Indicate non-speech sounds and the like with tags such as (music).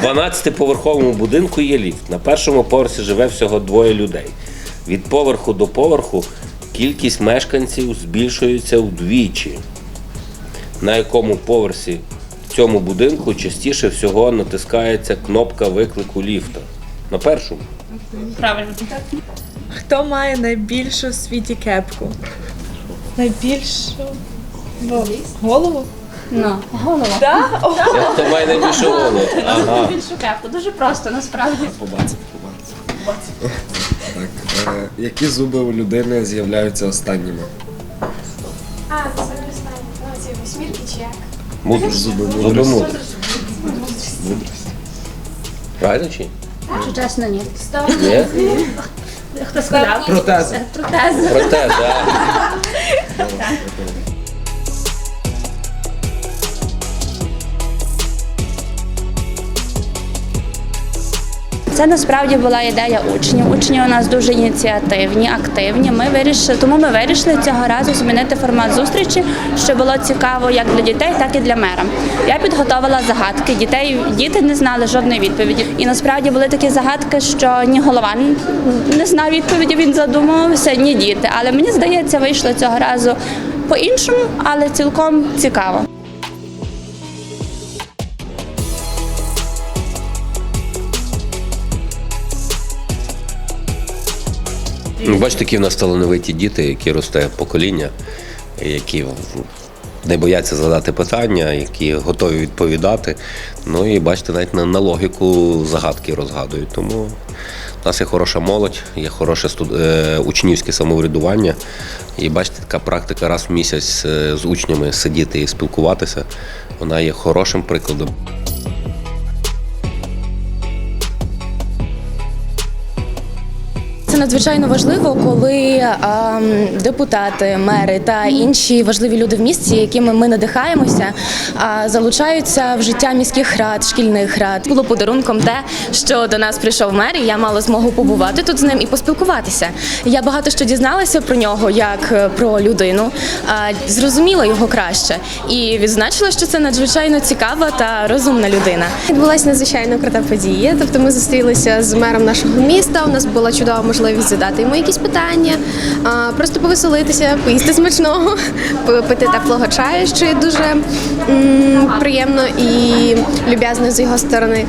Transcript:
В 12-поверховому будинку є ліфт. На першому поверсі живе всього двоє людей. Від поверху до поверху кількість мешканців збільшується вдвічі. На якому поверсі в цьому будинку частіше всього натискається кнопка виклику ліфта? На першому. Правильно. Хто має найбільшу в світі кепку? Найбільшу Бо- голову? Ну, голова. Так? Як хто має найбільшу голову? Ага. Більшу кепку. Дуже просто, насправді. Побачив, побачив. Так, е, які зуби у людини з'являються останніми? А, це не останнє. Ну, ці восьмірки чи як? Мудрість. Зуби Зуби мудрості. мудрість. Правильно чи? ні? Чесно, ні. Ні? Хто сказав? Протези. Протези. Проте, так. Це насправді була ідея учнів. Учні у нас дуже ініціативні, активні. Ми вирішили, тому ми вирішили цього разу змінити формат зустрічі, що було цікаво як для дітей, так і для мера. Я підготовила загадки. Дітей діти не знали жодної відповіді. І насправді були такі загадки, що ні голова не знав відповіді. Він задумувався, ні діти. Але мені здається, вийшло цього разу по-іншому, але цілком цікаво. Бачите, які в нас талановиті діти, які росте покоління, які не бояться задати питання, які готові відповідати. Ну і бачите, навіть на, на логіку загадки розгадують. Тому у нас є хороша молодь, є хороше студ... е, учнівське самоврядування. І бачите, така практика раз в місяць е, з учнями сидіти і спілкуватися. Вона є хорошим прикладом. Надзвичайно важливо, коли ем, депутати, мери та інші важливі люди в місті, якими ми надихаємося, а, залучаються в життя міських рад, шкільних рад. Було подарунком те, що до нас прийшов мер, і я мала змогу побувати тут з ним і поспілкуватися. Я багато що дізналася про нього, як е, про людину, зрозуміла його краще і відзначила, що це надзвичайно цікава та розумна людина. Відбулася надзвичайно крута подія. Тобто ми зустрілися з мером нашого міста. У нас була чудова можливість задати йому якісь питання, просто повеселитися, поїсти смачного, (laughs) попити теплого чаю, що є дуже приємно і люб'язно з його сторони.